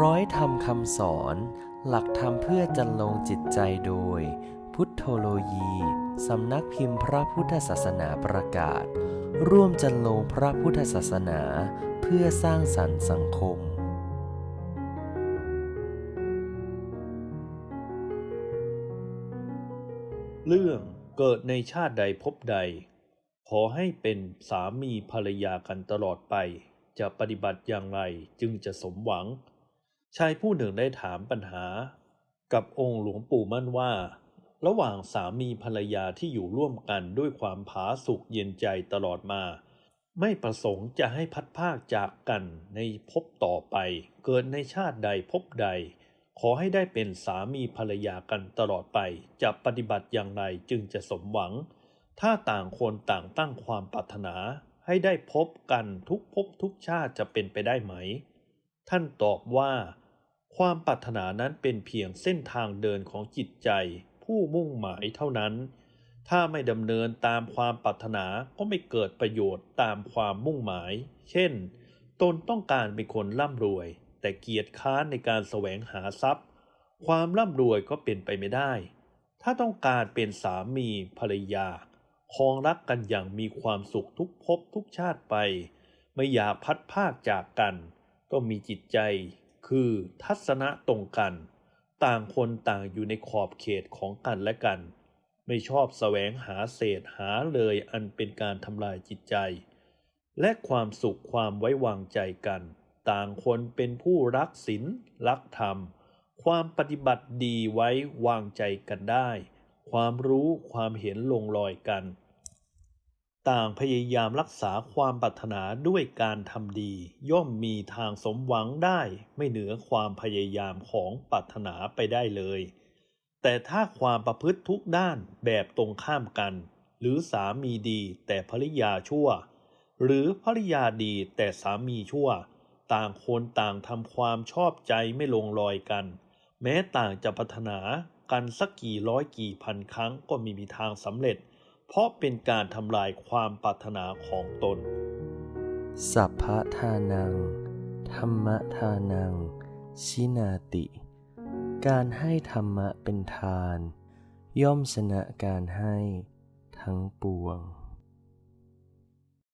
ร้อยธรรมคำสอน หลักธรรมเพื่อจันลงจิตใจโดย พุทธโลยีสำนักพิมพ์พระพุทธศาสนาประกาศ ร่วมจันลงพระพุทธศาสนา เพื่อสร้างสรรค์สังคม เรื่องเกิดในชาติใดพบใด ขอให้เป็นสามีภรรยากันตลอดไป จะปฏิบัติอย่างไรจึงจะสมหวัง ชายผู้หนึ่งได้ถามปัญหา กับองค์หลวงปู่มั่นว่า ระหว่างสามีภรรยาที่อยู่ร่วมกันด้วยความผาสุกเย็นใจตลอดมา ไม่ประสงค์จะให้พัดภาคจากกันในภพต่อไป เกิดในชาติใดภพใด ขอให้ได้เป็นสามีภรรยากันตลอดไป จะปฏิบัติอย่างไรจึงจะสมหวัง ถ้าต่างคนต่างตั้งความปรารถนาให้ได้พบกันทุกภพทุกชาติจะเป็นไปได้ไหม ท่านตอบว่า ความปรารถนานั้นเป็นเพียงเส้นทางเดินของจิตใจ ผู้มุ่งหมายเท่านั้น ถ้าไม่ดำเนินตามความปรารถนาก็ไม่เกิดประโยชน์ตามความมุ่งหมาย เช่น ตนต้องการเป็นคนร่ำรวย แต่เกียจค้านในการแสวงหาทรัพย์ ความร่ำรวยก็เป็นไปไม่ได้ ถ้าต้องการเป็นสามีภรรยาคองรักกันอย่างมีความสุขทุกภพทุกชาติไป ไม่อยากพัดภาคจากกัน ก็มีจิตใจคือทัศนะตรงกัน ต่างคนต่างอยู่ในขอบเขตของกันและกัน ไม่ชอบแสวงหาเศษหาเลยอันเป็นการทำลายจิตใจ และความสุขความไว้วางใจกัน ต่างคนเป็นผู้รักศีลรักธรรม ความปฏิบัติดีไว้วางใจกันได้ ความรู้ความเห็นลงรอยกัน ต่างพยายามรักษาความปรารถนาด้วยการทำดี ย่อมมีทางสมหวังได้ไม่เหนือความพยายามของปรารถนาไปได้เลย แต่ถ้าความประพฤติทุกด้านแบบตรงข้ามกัน หรือสามีดีแต่ภริยาชั่ว หรือภริยาดีแต่สามีชั่ว ต่างคนต่างทำความชอบใจไม่ลงรอยกัน แม้ต่างจะพัฒนากันสักกี่ร้อยกี่พันครั้งก็ไมีมีทางสำเร็จเเพราะเป็นการทำลายความปรารถนาของตน สัพพะทานัง ธรรมทานัง ชินาติ การให้ธรรมะเป็นทาน ย่อมชนะการให้ทั้งปวง